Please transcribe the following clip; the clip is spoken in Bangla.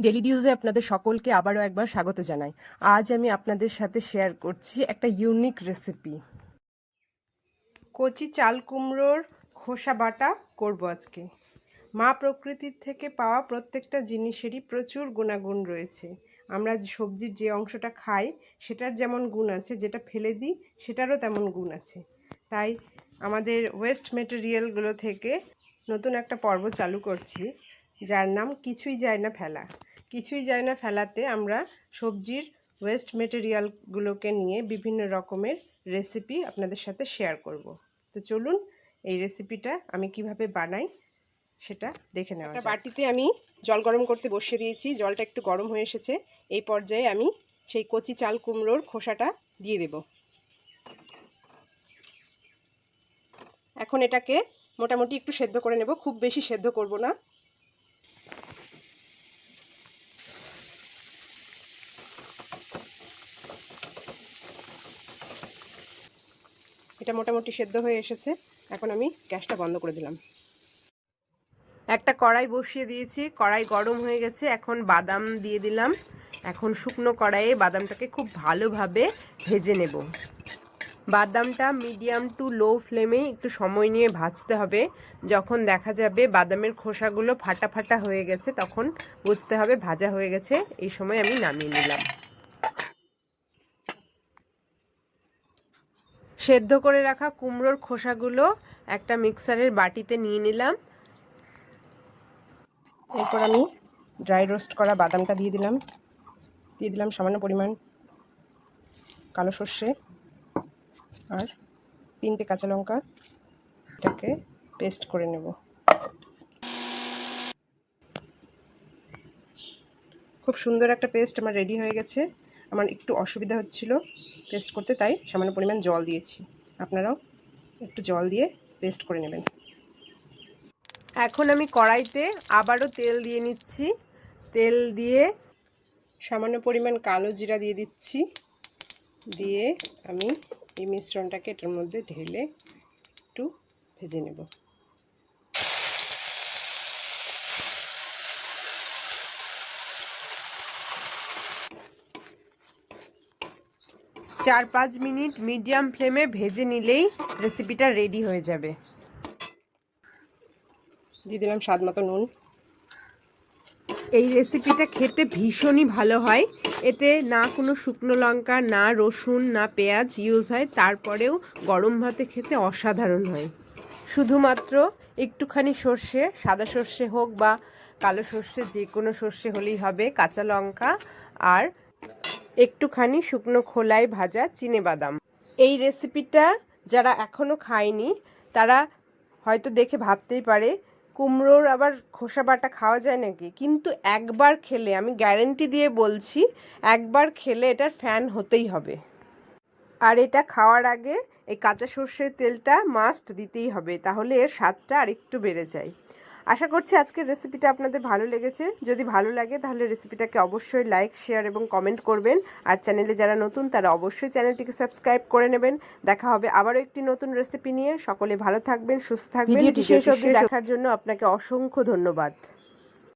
ডেলি নিউজে আপনাদের সকলকে আবারও একবার স্বাগত জানাই। আজ আমি আপনাদের সাথে শেয়ার করছি একটা ইউনিক রেসিপি কচি চাল কুমড়োর খোসা বাটা করব আজকে। মা প্রকৃতির থেকে পাওয়া প্রত্যেকটা জিনিসেরই প্রচুর গুণাগুণ রয়েছে। আমরা সবজির যে অংশটা খাই, সেটার যেমন গুণ আছে, যেটা ফেলে দিই, সেটারও তেমন গুণ আছে। তাই আমাদের ওয়েস্ট মেটেরিয়ালগুলো থেকে নতুন একটা পর্ব চালু করছি। যার নাম কিছুই যায় না ফেলা। কিছুই যায় না ফেলাতে আমরা সবজির ওয়েস্ট মেটেরিয়ালগুলোকে নিয়ে বিভিন্ন রকমের রেসিপি আপনাদের সাথে শেয়ার করব। তো চলুন এই রেসিপিটা আমি কীভাবে বানাই সেটা দেখে নেওয়া একটা বাটিতে আমি জল গরম করতে বসিয়ে দিয়েছি জলটা একটু গরম হয়ে এসেছে। এই পর্যায়ে আমি সেই কচি চাল কুমড়োর খোসাটা দিয়ে দেব। এখন এটাকে মোটামুটি একটু সেদ্ধ করে নেব খুব বেশি সেদ্ধ করব না। এটা মোটামুটি সেদ্ধ হয়ে এসেছে। এখন আমি গ্যাসটা বন্ধ করে দিলাম। একটা কড়াই বসিয়ে দিয়েছি। কড়াই গরম হয়ে গেছে। এখন বাদাম দিয়ে দিলাম। এখন শুকনো কড়াইয়ে বাদামটাকে খুব ভালোভাবে ভেজে নেব। বাদামটা মিডিয়াম টু লো ফ্লেমে একটু সময় নিয়ে ভাজতে হবে। যখন দেখা যাবে বাদামের খোসাগুলো ফাটা ফাটা হয়ে গেছে, তখন বুঝতে হবে ভাজা হয়ে গেছে। এই সময় আমি নামিয়ে নিলাম। সেদ্ধ করে রাখা কুমড়োর খোসাগুলো একটা মিক্সারের বাটিতে নিয়ে নিলাম। এরপর আমি ড্রাই রোস্ট করা বাদামটা দিয়ে দিলাম। দিয়ে দিলাম সামান্য পরিমাণ কালো সর্ষে আর তিনটে কাঁচা লঙ্কা। এটাকে পেস্ট করে নেব। খুব সুন্দর একটা পেস্ট আমার রেডি হয়ে গেছে। আমার একটু অসুবিধা হচ্ছিল পেস্ট করতে, তাই সামান্য পরিমাণ জল দিয়েছি। আপনারাও একটু জল দিয়ে পেস্ট করে নেবেন। এখন আমি কড়াইতে আবারও তেল দিয়ে নিচ্ছি। তেল দিয়ে সামান্য পরিমাণ কালো জিরা দিয়ে দিচ্ছি। দিয়ে আমি এই মিশ্রণটাকে এটার মধ্যে ঢেলে একটু ভেজে নেব। চার পাঁচ মিনিট মিডিয়াম ফ্লেমে ভেজে নিলেই রেসিপিটা রেডি হয়ে যাবে। দিয়ে দিলাম স্বাদ মতো নুন। এই রেসিপিটা খেতে ভীষণই ভালো হয়। এতে না কোনো শুকনো লঙ্কা না রসুন না পেঁয়াজ ইউজ হয়। তারপরেও গরম ভাতে খেতে অসাধারণ হয়। শুধুমাত্র একটুখানি সর্ষে সাদা সর্ষে হোক বা কালো সর্ষে যে কোনো সর্ষে হলেই হবে কাঁচা লঙ্কা আর একটুখানি শুকনো খোলায় ভাজা চিনে বাদাম এই রেসিপিটা যারা এখনও খায়নি, তারা হয়তো দেখে ভাবতেই পারে, কুমড়োর আবার খোসা বাটা খাওয়া যায় নাকি? কিন্তু একবার খেলে, আমি গ্যারেন্টি দিয়ে বলছি, একবার খেলে এটার ফ্যান হতেই হবে। আর এটা খাওয়ার আগে এই কাঁচা সর্ষের তেলটা মাস্ট দিতেই হবে, তাহলে এর স্বাদটা আর একটু বেড়ে যায়। আশা করছি আজকের রেসিপিটা আপনাদের ভালো লেগেছে। যদি ভালো লাগে তাহলে রেসিপিটাকে অবশ্যই লাইক শেয়ার এবং কমেন্ট করবেন। আর চ্যানেলে যারা নতুন তারা অবশ্যই চ্যানেলটিকে সাবস্ক্রাইব করে নেবেন। দেখা হবে আবারও একটি নতুন রেসিপি নিয়ে। সকলে ভালো থাকবেন সুস্থ থাকবেন। ভিডিওটি শেষ অবধি দেখার জন্য আপনাকে অসংখ্য ধন্যবাদ।